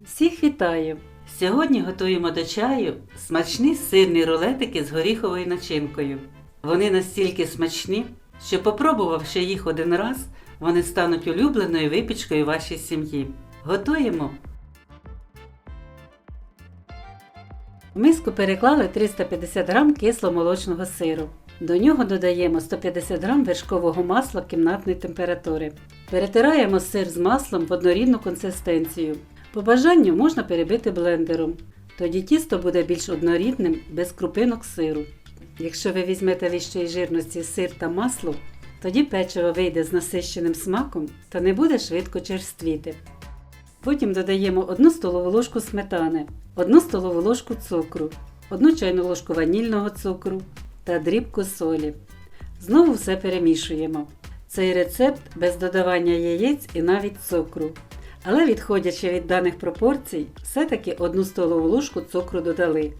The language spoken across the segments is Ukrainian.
Всіх вітаю! Сьогодні готуємо до чаю смачні сирні рулетики з горіховою начинкою. Вони настільки смачні, що попробувавши їх один раз, вони стануть улюбленою випічкою вашій сім'ї. Готуємо. В миску переклали 350 г кисломолочного сиру. До нього додаємо 150 г вершкового масла кімнатної температури. Перетираємо сир з маслом в однорідну консистенцію. По бажанню можна перебити блендером. Тоді тісто буде більш однорідним, без крупинок сиру. Якщо ви візьмете вищої жирності сир та масло, тоді печиво вийде з насищеним смаком та не буде швидко черствіти. Потім додаємо 1 столову ложку сметани, 1 столову ложку цукру, 1 чайну ложку ванільного цукру та дрібку солі. Знову все перемішуємо. Цей рецепт без додавання яєць і навіть цукру. Але відходячи від даних пропорцій, все-таки 1 столову ложку цукру додали.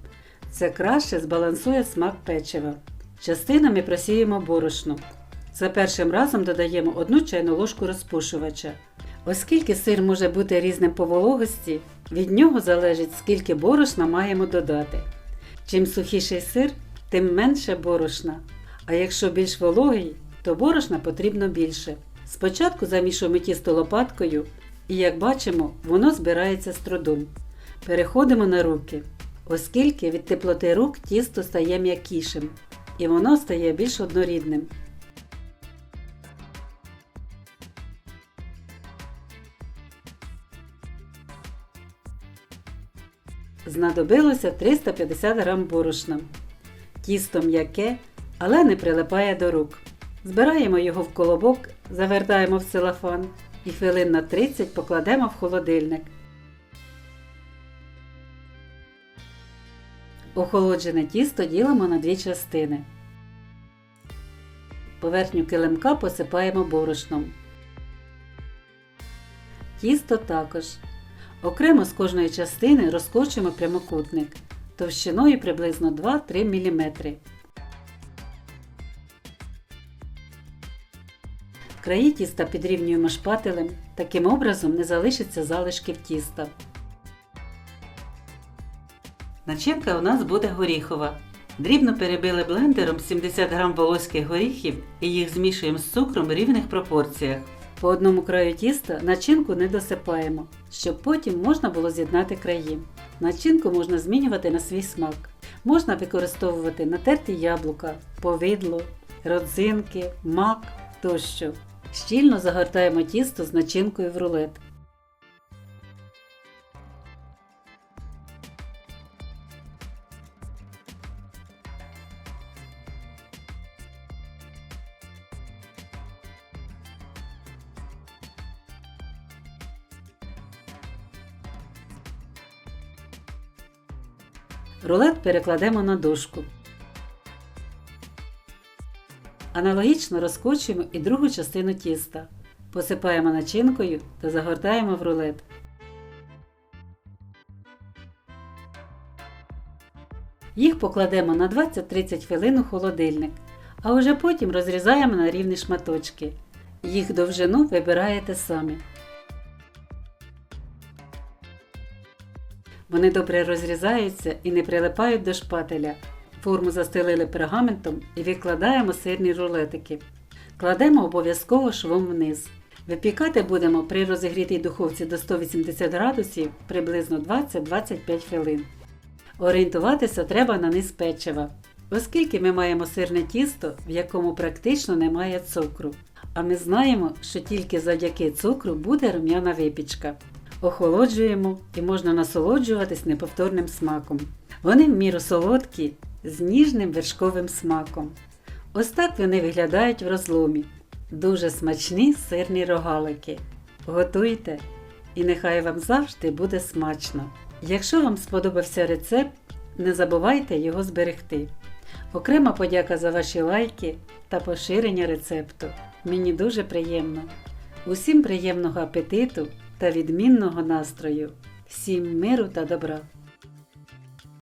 Це краще збалансує смак печива. Частинами просіємо борошно. За першим разом додаємо 1 чайну ложку розпушувача. Оскільки сир може бути різним по вологості, від нього залежить скільки борошна маємо додати. Чим сухіший сир, тим менше борошна. А якщо більш вологий, то борошна потрібно більше. Спочатку замішуємо тісто лопаткою, і як бачимо, воно збирається з трудом. Переходимо на руки, оскільки від теплоти рук тісто стає м'якішим і воно стає більш однорідним. Знадобилося 350 г борошна. Тісто м'яке, але не прилипає до рук. Збираємо його в колобок, завертаємо в целофан і хвилин на 30 покладемо в холодильник. Охолоджене тісто ділимо на дві частини. Поверхню килимка посипаємо борошном. Тісто також. Окремо з кожної частини розкочуємо прямокутник товщиною приблизно 2-3 мм. Краї тіста підрівнюємо шпателем, таким образом не залишиться залишків тіста. Начинка у нас буде горіхова. Дрібно перебили блендером 70 г волоських горіхів і їх змішуємо з цукром в рівних пропорціях. По одному краю тіста начинку не досипаємо, щоб потім можна було з'єднати краї. Начинку можна змінювати на свій смак. Можна використовувати натерті яблука, повидло, родзинки, мак тощо. Щільно загортаємо тісто з начинкою в рулет. Рулет перекладемо на дошку. Аналогічно розкочуємо і другу частину тіста. Посипаємо начинкою та загортаємо в рулет. Їх покладемо на 20-30 хвилин у холодильник, а вже потім розрізаємо на рівні шматочки. Їх довжину вибираєте самі. Вони добре розрізаються і не прилипають до шпателя. Форму застелили пергаментом і відкладаємо сирні рулетики. Кладемо обов'язково швом вниз. Випікати будемо при розігрітій духовці до 180 градусів приблизно 20-25 хвилин. Орієнтуватися треба на низ печива, оскільки ми маємо сирне тісто, в якому практично немає цукру. А ми знаємо, що тільки завдяки цукру буде рум'яна випічка. Охолоджуємо і можна насолоджуватись неповторним смаком. Вони в міру солодкі, з ніжним вершковим смаком. Ось так вони виглядають в розломі. Дуже смачні сирні рогалики. Готуйте! І нехай вам завжди буде смачно! Якщо вам сподобався рецепт, не забувайте його зберегти. Окрема подяка за ваші лайки та поширення рецепту. Мені дуже приємно. Усім приємного апетиту та відмінного настрою! Всім миру та добра!